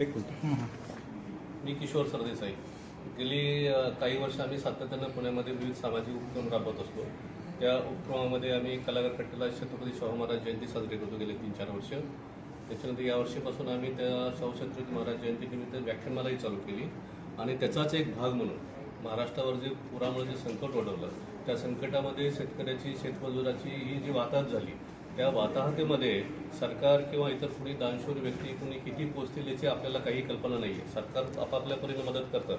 एक मिनिट. मी किशोर सरदेसाई. गेली काही वर्ष आम्ही सातत्यानं पुण्यामध्ये विविध सामाजिक उपक्रम राबवत असतो. त्या उपक्रमामध्ये आम्ही कलाकार कट्टेला छत्रपती शाहू महाराज जयंती साजरी करतो गेले तीन चार वर्ष. त्याच्यानंतर यावर्षीपासून आम्ही त्या शाहू छत्रपती महाराज जयंतीनिमित्त व्याख्यानमालाही चालू केली. आणि त्याचाच एक भाग म्हणून महाराष्ट्रावर जे पुरामुळे जे संकट ओढवलं त्या संकटामध्ये शेतकऱ्याची शेतमजुराची ही जी वाताहत झाली त्या वाताहतीमध्ये सरकार किंवा इतर कुणी दानशूर व्यक्ती कुणी किती पोचतील याची आपल्याला काही कल्पना नाही आहे सरकार आपापल्या परीने मदत करतं.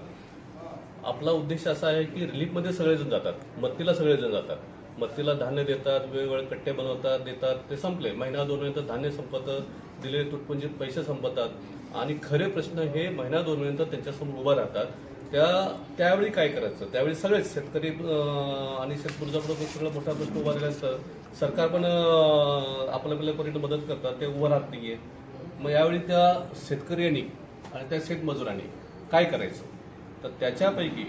आपला उद्देश असा आहे की रिलीफमध्ये सगळेजण जातात. मत्तीला सगळेजण जातात. मत्तीला धान्य देतात वेगवेगळे कट्टे बनवतात देतात ते संपले. महिना दोन महिन्यात धान्य संपतं दिलेले तुटपुंजीत पैसे संपतात. आणि खरे प्रश्न हे महिना दोन महिन्यात त्यांच्यासमोर उभा राहतात. त्या त्यावेळी काय करायचं? त्यावेळी सगळेच शेतकरी आणि शेतकऱ्यापुढे सगळं मोठा प्रश्न उभा राहिल्यानंतर सरकार पण आपल्या आपल्या परीने मदत करतात ते उभं राहत नाहीये. मग यावेळी त्या शेतकऱ्यांनी आणि त्या शेतमजुरांनी काय करायचं? तर त्याच्यापैकी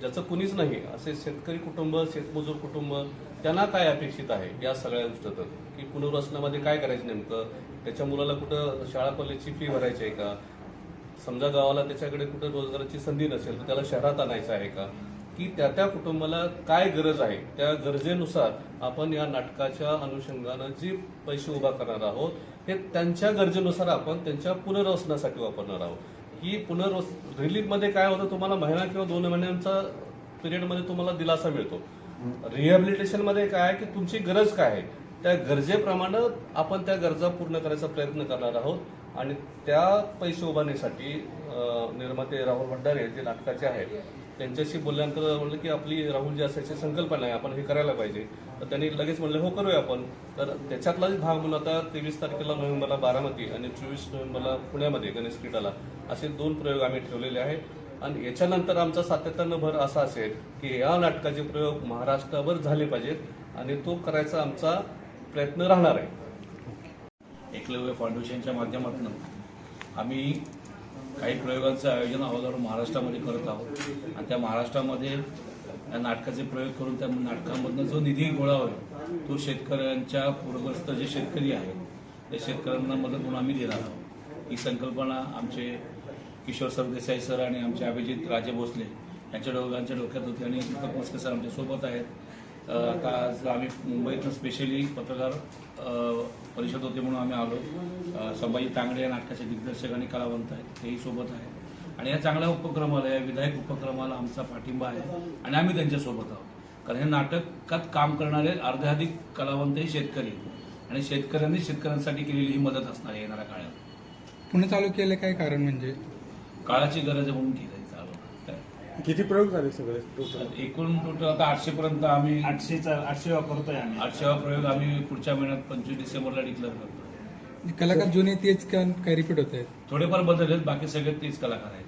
ज्याचं कुणीच नाही असे शेतकरी कुटुंब शेतमजूर कुटुंब त्यांना काय अपेक्षित आहे? या सगळ्या गोष्टीत की पुनर्वसनामध्ये काय करायचं नेमकं? त्याच्या मुलाला कुठं शाळा कॉलेजची फी भरायची आहे का? समजा गावाला त्याच्याकडे कुठं रोजगाराची संधी नसेल तर त्याला शहरात आणायचं आहे का? की त्या त्या कुटुंबाला काय गरज आहे? त्या गरजेनुसार आपण या नाटकाच्या अनुषंगानं जी पैसे उभा करणार आहोत हे त्यांच्या गरजेनुसार आपण त्यांच्या पुनर्वसनासाठी वापरणार आहोत. ही पुनर्वस रिलीफमध्ये काय होतं तुम्हाला महिना किंवा दोन महिन्यांचा पिरियडमध्ये तुम्हाला दिलासा मिळतो. रिहॅबिलिटेशनमध्ये काय आहे की तुमची गरज काय आहे? त्या गरजेप्रमाणे आपण त्या गरजा पूर्ण करायचा प्रयत्न करणार आहोत. आणि त्या पैसे उभारण्यासाठी निर्माते राहुल भंडारे जे नाटकाचे आहेत त्यांच्याशी बोलल्यानंतर म्हणलं की आपली राहुल जी असायची संकल्पना आहे आपण हे करायला पाहिजे. तर त्यांनी लगेच म्हणलं हो करूया आपण. तर त्याच्यातलाच भाग म्हणून आता तेवीस तारखेला नोव्हेंबरला बारामती आणि चोवीस नोव्हेंबरला पुण्यामध्ये गणेश क्रीडाला असे दोन प्रयोग आम्ही ठेवलेले आहेत. आणि याच्यानंतर आमचा सातत्यानं भर असा असेल की या नाटकाचे प्रयोग महाराष्ट्रावर झाले पाहिजेत आणि तो करायचा आमचा प्रयत्न राहणार आहे. एकलव्य फाउंडेशनच्या माध्यमातून आम्ही काही प्रयोगांचं आयोजन अगोदर महाराष्ट्रामध्ये करत आहोत. आणि त्या महाराष्ट्रामध्ये या नाटकाचे प्रयोग करून त्या नाटकामधनं जो निधी गोळा होईल तो शेतकऱ्यांच्या पूरग्रस्त जे शेतकरी आहेत त्या शेतकऱ्यांना मदत म्हणून आम्ही देणार आहोत. ही संकल्पना आमचे किशोर सरदेसाई सर आणि आमचे अभिजित राजे भोसले यांच्या दोघांच्या डोक्यात होते आणि दीपक मस्के सर आमच्यासोबत आहेत. आता आज आम्ही मुंबईतनं स्पेशली पत्रकार परिषद होते म्हणून आम्ही आलो. संभाजी तांगडे या नाटकाचे दिग्दर्शक आणि कलावंत आहेत. तेही सोबत आहेत. आणि या चांगल्या उपक्रमाला या विधायक उपक्रमाला आमचा पाठिंबा आहे आणि आम्ही त्यांच्यासोबत आहोत. कारण हे नाटकात काम करणारे अर्ध्याधिक कलावंत हे शेतकरी आहेत. आणि शेतकऱ्यांनी शेतकऱ्यांसाठी केलेली ही मदत असणार आहे येणाऱ्या काळात. पुणे चालू केलं काय कारण म्हणजे? काळाची गरज म्हणून केलं? किती प्रयोग झाले सगळे टोटल? एकूण टोटल आता आठशे पर्यंत आम्ही आठशेचा आठशे वापरतोय आम्ही. आठशेवा प्रयोग आम्ही पुढच्या महिन्यात पंचवीस डिसेंबरला डिक्लेअर करतो कलाकार जुने तेच का काय रिपीट होत. आहेत थोडेफार बदल आहेत बाकी सगळे तीच कलाकार आहेत.